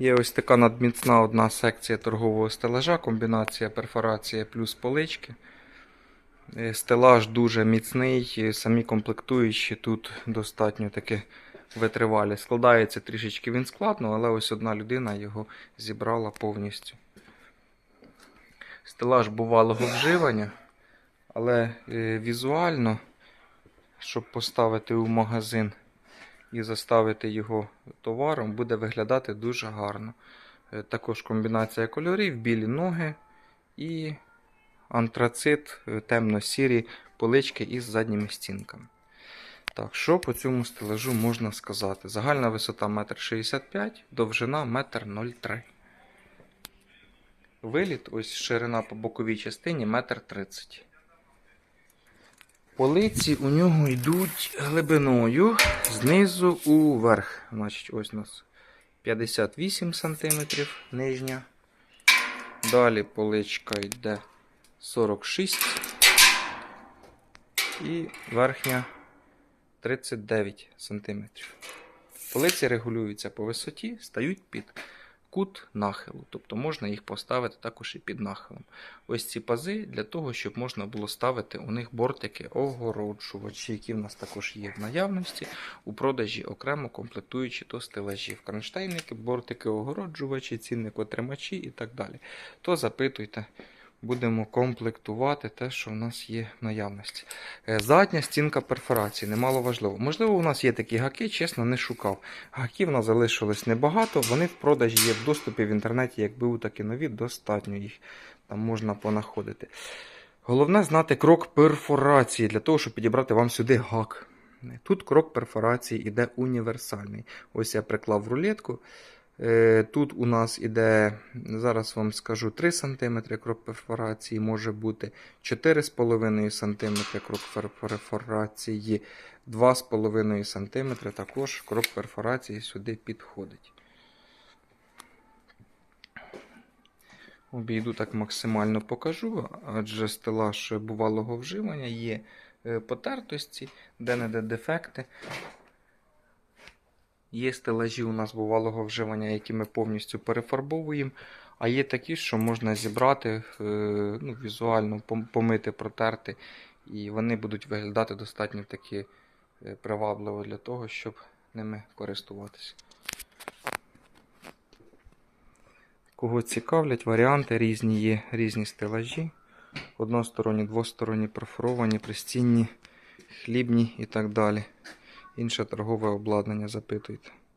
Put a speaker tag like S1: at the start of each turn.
S1: Є ось така надміцна одна секція торгового стелажа, комбінація перфорація плюс полички. Е, Стелаж дуже міцний, е, самі комплектуючі тут достатньо таки витривалі. Складається трішечки він складно, але ось одна людина його зібрала повністю. Стелаж бувалого вживання, але е, візуально, щоб поставити у магазин і заставити його товаром, буде виглядати дуже гарно. Е, Також комбінація кольорів, білі ноги і антрацит, е, темно-сірі полички із задніми стінками. Так, що по цьому стелажу можна сказати? Загальна висота 1,65 м, довжина 1,03 м. Виліт, ось ширина по боковій частині 1,30 м. Полиці у нього йдуть глибиною знизу уверх. Значить, ось у нас 58 см нижня. Далі поличка йде 46 і верхня 39 см. Полиці регулюються по висоті, стають під кут нахилу, тобто можна їх поставити також і під нахилом. Ось ці пази для того, щоб можна було ставити у них бортики огороджувачі, які в нас також є в наявності у продажі окремо комплектуючи до стелажів. Кронштейники, бортики огороджувачі, цінник-отримачі і так далі. То запитуйте. Будемо комплектувати те, що в нас є в наявності. Е, Задня стінка перфорації, немало важливо. Можливо, у нас є такі гаки, чесно, не шукав. Гаків у нас залишилось небагато, вони в продажі є в доступі в інтернеті, якби у такі нові, достатньо їх там можна понаходити. Головне знати крок перфорації для того, щоб підібрати вам сюди гак. Тут крок перфорації іде універсальний. Ось я приклав рулетку. Е, Тут у нас іде, зараз вам скажу, 3 см крок перфорації, може бути 4,5 см крок пер- перфорації, 2,5 см також крок перфорації сюди підходить. Обійду так максимально покажу, адже стелаж бувалого вживання є е, потертості, де-не-де дефекти. Є стелажі у нас бувалого вживання, які ми повністю перефарбовуємо. А є такі, що можна зібрати, е, ну, візуально помити, протерти, і вони будуть виглядати достатньо таки е, привабливо для того, щоб ними користуватися. Кого цікавлять, варіанти різні є, різні стелажі. Односторонні, двосторонні, перфоровані, пристінні, хлібні і так далі. Інше торгове обладнання запитуйте.